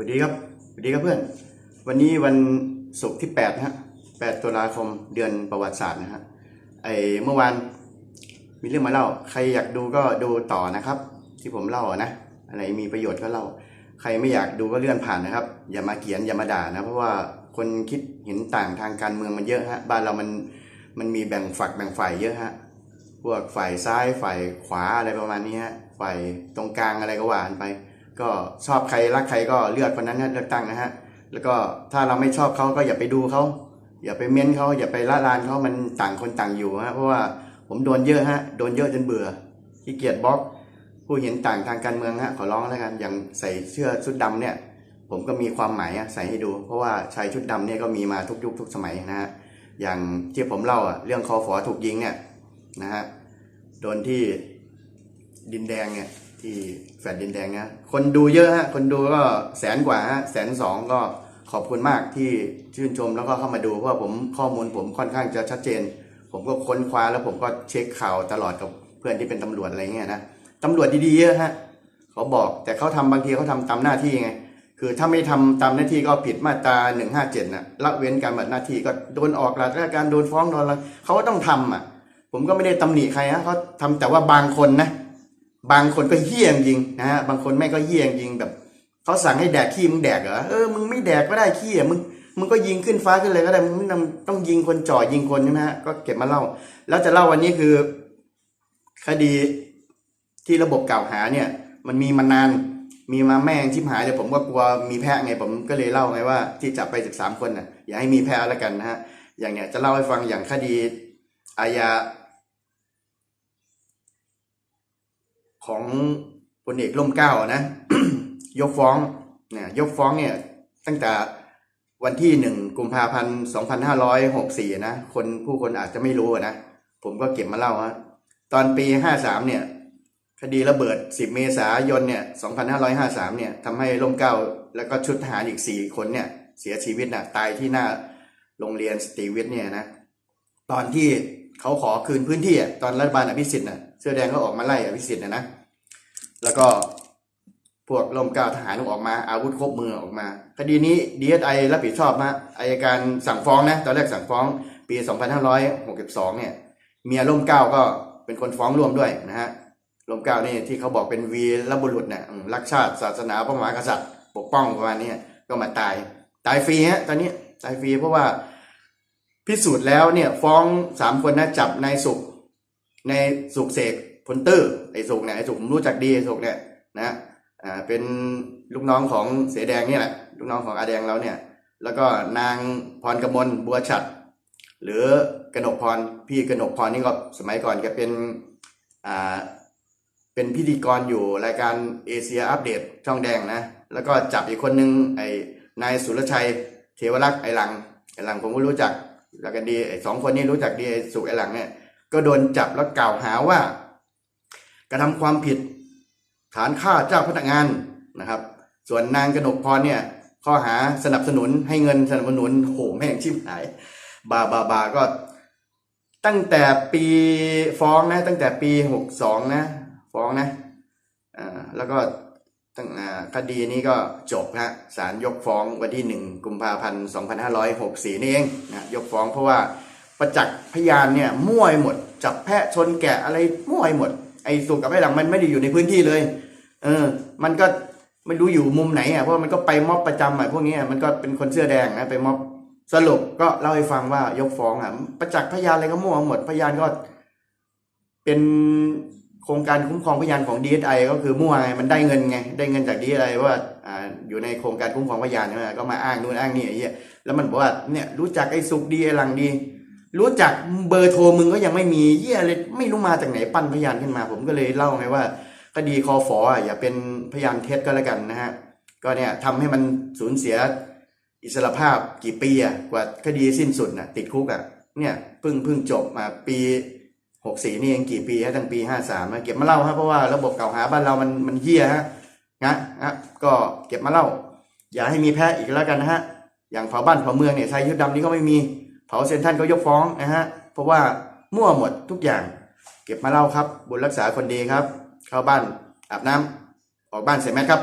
วัสดีครับสวัสดีครับเพื่อน วันนี้วันศุกร์ที่8นะฮะ8ตุลาคมเดือนประวัติศาสตร์นะฮะไอเมื่อวานมีเรื่องมาเล่า ใครอยากดูก็ดูต่อนะครับ ที่ผมเล่านะอะไรมีประโยชน์ก็เล่า ใครไม่อยากดูก็เลื่อนผ่านนะครับ อย่ามาเขียนอย่ามาด่านะ เพราะว่าคนคิดเห็นต่างทางการเมืองมันเยอะฮะบ้านเรามันมันมีแบ่งฝักแบ่งฝ่ายเยอะฮะพวกฝ่ายซ้ายฝ่ายขวาอะไรประมาณนี้ฮะฝ่ายตรงกลางอะไรก็ว่ากันไป ก็ชอบใครรักใครก็เลือกคนนั้นนะเลือกตั้งนะฮะแล้วก็ถ้าเราไม่ชอบเขาก็อย่าไปดูเขาอย่าไปเม้นเขาอย่าไปละลานเขามันต่างคนต่างอยู่ฮะเพราะว่าผมโดนเยอะฮะโดนเยอะจนเบื่อขี้เกียจบล็อกผู้เห็นต่างทางการเมืองฮะขอร้องแล้วกันอย่างใส่เสื้อชุดดำเนี่ย ผมก็มีความหมายอะใส่ให้ดู เพราะว่าชายชุดดำเนี่ยก็มีมาทุกยุคทุกสมัยนะฮะอย่างที่ผมเล่าอะเรื่องคอฝอถูกยิงเนี่ยนะฮะโดนที่ดินแดงเนี่ย ที่แฟลตดินแดงนะคนดูเยอะฮะคนดูก็แสนกว่าฮะแสนสองก็ขอบคุณมากที่ชื่นชมแล้วก็เข้ามาดูเพราะผมข้อมูลผมค่อนข้างจะชัดเจน ผมก็ค้นคว้าแล้วผมก็เช็คข่าวตลอดกับเพื่อนที่เป็นตำรวจอะไรเงี้ยนะตำรวจดีๆเยอะฮะเขาบอกแต่เขาทำบางทีเขาทำตามหน้าที่ไงคือถ้าไม่ทำตามหน้าที่ก็ผิดมาตราหนึ่งห้าเจ็ดนะละเว้นการปฏิบัติหน้าที่ก็โดนออกหลักราชการโดนฟ้องโดนอะไรเขาก็ต้องทำอะ ผมก็ไม่ได้ตำหนิใครฮะเขาทำแต่ว่าบางคนนะ บางคนก็เหี้ยจริงนะฮะบางคนแม่ก็เหี้ยจริงแบบเขาสั่งให้แดกขี้มึงแดกเหรอเออมึงไม่แดกก็ได้ขี้อะมึงมึงก็ยิงขึ้นฟ้าขึ้นเลยก็ได้มึงไม่ต้องต้องยิงคนจ่อยิงคนใช่ไหมฮะก็เก็บมาเล่า แล้วจะเล่าวันนี้คือ คดีที่ระบบกล่าวหาเนี่ย มันมีมานานมีมาแม่งชิบหายเลยผมก็กลัวมีแพ้ไงผมก็เลยเล่าไงว่าที่จับไปสิบสามคนน่ะอย่าให้มีแพ้แล้วกันนะฮะอย่างเนี้ยจะเล่าให้ฟังอย่างคดีอาญา ของพลเอกร่มเก้านะ ยกฟ้องเนี่ยยกฟ้องเนี่ยตั้งแต่วันที่หนึ่งกุมภาพันธ์สองพันห้าร้อยหกสี่นะคนผู้คนอาจจะไม่รู้นะ ผมก็เก็บมาเล่าฮะตอนปีห้าสามเนี่ย คดีระเบิดสิบเมษายนเนี่ยสองพันห้าร้อยห้าสามเนี่ยทำให้ร่มเก้าแล้วก็ชุดทหารอีกสี่คนเนี่ย เสียชีวิตนะตายที่หน้าโรงเรียนสตีวิทเนี่ยนะ ตอนที่เขาขอคืนพื้นที่ตอนรัฐบาลอภิสิทธิ์น่ะเสื้อแดงเขาออกมาไล่อภิสิทธิ์นะนะ แล้วก็พวกลมเกล้าทหารออกมา อาวุธครบมือออกมา คดีนี้ดีเอสไอรับผิดชอบนะอายการสั่งฟ้องนะตอนแรกสั่งฟ้องปี 2562 เนี่ย เมียร่มเก้าก็เป็นคนฟ้องร่วมด้วยนะฮะร่มเก้านี่ที่เขาบอกเป็นวีรบุรุษเนี่ยรักชาติศาสนาพระมหากษัตริย์ ปกป้องประมาณนี้ก็มาตาย ตายฟรีฮะตอนนี้ตายฟรีเพราะว่าพิสูจน์แล้วเนี่ยฟ้องสามคนนะจับนายสุขในสุกเสก พลตื้อไอ้สุกเนี่ยไอ้สุกผมรู้จักดีไอ้สุกเนี่ยนะอ่าเป็นลูกน้องของเสแดงเนี่ยแหละลูกน้องของอาแดงเราเนี่ย แล้วก็นางพรกมลบัวฉัดหรือกนกพรพี่กนกพรนี่ก็สมัยก่อนแกเป็นอ่าเป็นพิธีกรอยู่รายการเอเชียอัปเดตช่องแดงนะแล้วก็จับอีกคนนึงไอ้นายสุรชัยเทวรักษ์ไอ้หลังไอ้หลังผมก็รู้จักแล้วกันดีไอ้สองคนนี้รู้จักดีไอ้สุกไอ้หลังเนี่ยก็โดนจับแล้วกล่าวหาว่า กระทำความผิด ฐานฆ่าเจ้าพนักงานนะครับ ส่วนนางกนกพรเนี่ยข้อหาสนับสนุนให้เงินสนับสนุนโหแม่งชิบหาย บาบาบาก็ตั้งแต่ปีฟ้องนะ ตั้งแต่ปีหกสองนะฟ้องนะอ่าแล้วก็ตั้งอ่าคดีนี้ก็จบฮะศาลยกฟ้องวันที่หนึ่งกุมภาพันธ์สองพันห้าร้อยหกสี่นี่เองนะยกฟ้องเพราะว่าประจักษ์พยานเนี่ยมั่วไปหมด จับแพะชนแกะอะไรมั่วไปหมด ไอ้สุกกับไอ้หลังมันไม่ได้อยู่ในพื้นที่เลย เออ มันก็ไม่รู้อยู่มุมไหนอะเพราะมันก็ไปม็อบประจำอะพวกนี้อะมันก็เป็นคนเสื้อแดงนะไปม็อบสรุปก็เล่าให้ฟังว่ายกฟ้องอะประจักษ์พยานอะไรก็มั่วหมดพยานก็ เป็นโครงการคุ้มครองพยานของ DSI ก็คือมั่วไงมันได้เงินไงได้เงินจาก DSI ว่าอ่าอยู่ในโครงการคุ้มครองพยานใช่ไหมก็มาอ้างนู่นอ้างนี่ไอ้เหี้ยแล้วมันบอกว่าเนี่ยรู้จักไอ้สุกดีไอ้หลังดี รู้จักเบอร์โทรมึงก็ยังไม่มีเยี่ยเลยไม่รู้มาจากไหนปั้นพยานขึ้นมา ผมก็เลยเล่าไงว่าคดีคอฟอะอย่าเป็นพยานเท็จก็แล้วกันนะฮะก็เนี่ยทำให้มันสูญเสียอิสรภาพกี่ปีอะกว่าคดีสิ้นสุดน่ะติดคุกอะเนี่ยเพิ่งเพิ่งจบมาปีหกสี่นี่เองกี่ปีฮะตั้งปีห้าสามเก็บมาเล่าฮะเพราะว่าระบบเก่าหาบ้านเรามันมันเฮี้ยฮะนะนะก็เก็บมาเล่า อย่าให้มีแพ้อีกแล้วกันนะฮะอย่างเผาบ้านเผาเมืองเนี่ยชายยุทธดำนี่ก็ไม่มี เผาเซนทรันก็ยกฟ้องนะฮะเพราะว่ามั่วหมดทุกอย่าง เก็บมาเล่าครับบุญรักษาคนดีครับ เข้าบ้านอาบน้ำออกบ้านเสร็จไหมครับ